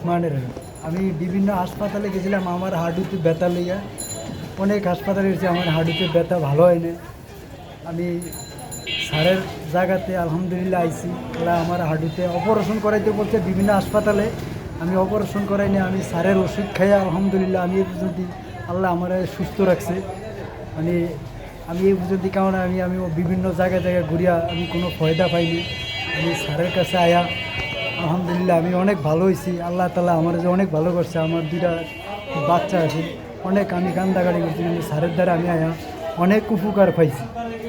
রহিম। আমি বিভিন্ন হাসপাতালে গেছিলাম, আমার হাডুতে ব্যথা লইয়া। অনেক হাসপাতালে গেছি আমার হাডুতে ব্যথা ভালো হয় না আমি স্যারের জায়গাতে আলহামদুলিল্লাহ আইছি। ওরা আমার হাডুতে অপারেশন করাইতে বলছে, বিভিন্ন হাসপাতালে। আমি অপারেশন করাইনি আমি স্যারের ওষুধ খাই আলহামদুলিল্লাহ আমি এই পর্যন্ত আল্লাহ আমার সুস্থ রাখছে। মানে আমি এই পর্যন্ত কারণে আমি আমি বিভিন্ন জায়গায় জায়গায় ঘুরিয়া আমি কোনো ফয়দা পাইনি। আমি স্যারের কাছে আয়া আলহামদুলিল্লাহ, আমি অনেক ভালো হয়েছি। আল্লাহ তালা আমার যে অনেক ভালো করছে, আমার দুইটা বাচ্চা আছে। অনেক আমি কান্দাকাটি করছি, কিন্তু স্যারের দ্বারা আমি আয়া অনেক উপকার পাইছি।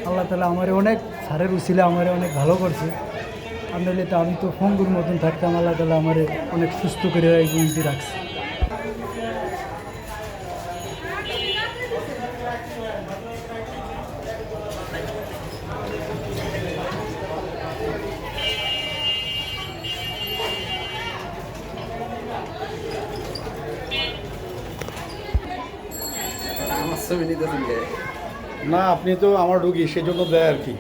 আল্লাহ তালা আমার অনেক, স্যারের উচিলে আমার অনেক ভালো করছে। নইলে তো আমি তো ফঙ্গুর মতন থাকতাম, আল্লাহ তালা আমার অনেক সুস্থ করে পর্যন্ত রাখছে। আমার ছবি না আপনি তো আমার রুগী সেজন্য দেয় আর কি।